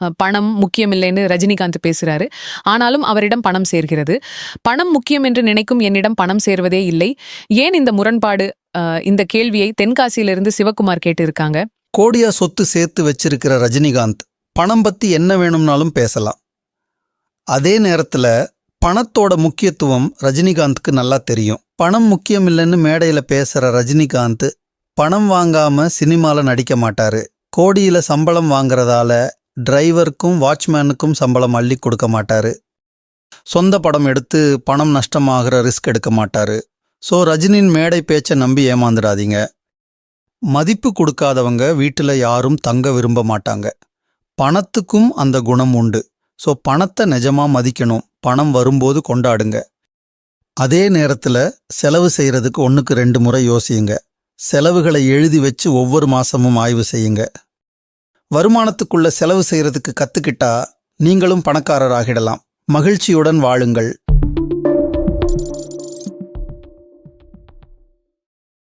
பணம் பணம் முக்கியமில்லைன்னு ரஜினிகாந்த் பேசுகிறாரு ஆனாலும் அவரிடம் பணம் சேர்கிறது. பணம் முக்கியம் என்று நினைக்கும் என்னிடம் பணம் சேர்வதே இல்லை. ஏன் இந்த முரண்பாடு? இந்த கேள்வியை தென்காசியிலிருந்து சிவகுமார் கேட்டிருக்காங்க. கோடியா சொத்து சேர்த்து வச்சிருக்கிற ரஜினிகாந்த் பணம் பத்தி என்ன வேணும்னாலும் பேசலாம். அதே நேரத்துல பணத்தோட முக்கியத்துவம் ரஜினிகாந்த்க்கு நல்லா தெரியும். பணம் முக்கியம் இல்லைன்னு மேடையில் பேசுகிற ரஜினிகாந்த் பணம் வாங்காம சினிமாவில் நடிக்க மாட்டாரு. கோடியில் சம்பளம் வாங்குறதால டிரைவருக்கும் வாட்ச்மேனுக்கும் சம்பளம் அள்ளி கொடுக்க மாட்டார். சொந்த படம் எடுத்து பணம் நஷ்டமாகிற ரிஸ்க் எடுக்க மாட்டார். ஸோ ரஜினியின் மேடை பேச்சை நம்பி ஏமாந்துடாதீங்க. மதிப்பு கொடுக்காதவங்க வீட்டில் யாரும் தங்க விரும்ப மாட்டாங்க. பணத்துக்கும் அந்த குணம் உண்டு. ஸோ பணத்தை நிஜமாக மதிக்கணும். பணம் வரும்போது கொண்டாடுங்க. அதே நேரத்தில் செலவு செய்கிறதுக்கு ஒன்றுக்கு ரெண்டு முறை யோசியுங்க. செலவுகளை எழுதி வச்சு ஒவ்வொரு மாதமும் ஆய்வு செய்யுங்க. வருமானத்துக்குள்ள செலவு செய்யறதுக்கு கத்துக்கிட்டா நீங்களும் பணக்காரராகிடலாம். மகிழ்ச்சியுடன் வாழுங்கள்.